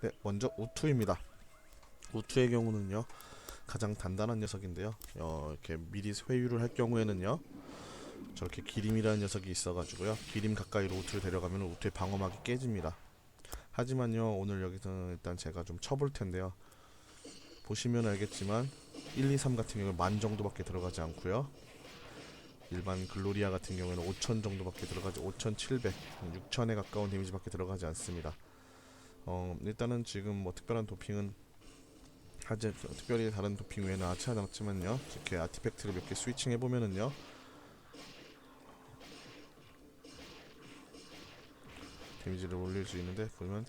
네, 먼저 우투입니다. 우투의 경우는요 가장 단단한 녀석인데요. 어, 이렇게 미리 회유를 할 경우에는요 저렇게 기림이라는 녀석이 있어가지고요 기림 가까이로 우투를 데려가면 우투의 방어막이 깨집니다. 하지만요 오늘 여기서는 일단 제가 좀 쳐볼 텐데요. 보시면 알겠지만 1, 2, 3 같은 경우는 만 정도밖에 들어가지 않고요. 일반 글로리아 같은 경우에는 5천 정도밖에 들어가지 5,700, 6천에 가까운 데미지밖에 들어가지 않습니다. 어, 일단은 지금 뭐 특별한 도핑은 하지 특별히 다른 도핑 외에는 하지 않았지만요. 이렇게 아티팩트를 몇 개 스위칭 해보면은요. 데미지를 올릴 수 있는데 보면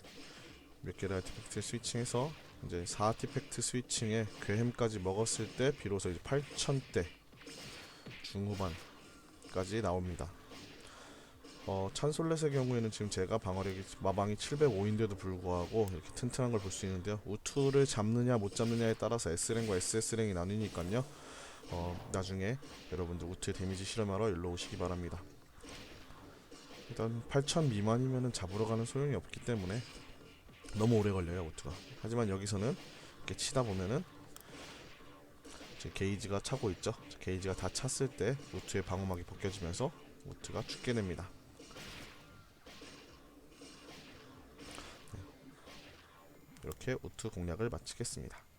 몇 개를 아티팩트 스위칭해서 이제 4 아티팩트 스위칭에 괴햄까지 먹었을 때 비로소 이제 8천대 중후반까지 나옵니다. 어, 찬솔렛의 경우에는 지금 제가 방어력이 마방이 705인데도 불구하고 이렇게 튼튼한 걸 볼 수 있는데요. 우투를 잡느냐 못 잡느냐에 따라서 S랭과 SS랭이 나뉘니까요. 어, 나중에 여러분들 우투의 데미지 실험하러 일로 오시기 바랍니다. 일단 8000 미만이면은 잡으러 가는 소용이 없기 때문에 너무 오래 걸려요 우투가. 하지만 여기서는 이렇게 치다 보면은 이제 게이지가 차고 있죠. 게이지가 다 찼을 때 우투의 방어막이 벗겨지면서 우투가 죽게 됩니다. 이렇게 우투 공략을 마치겠습니다.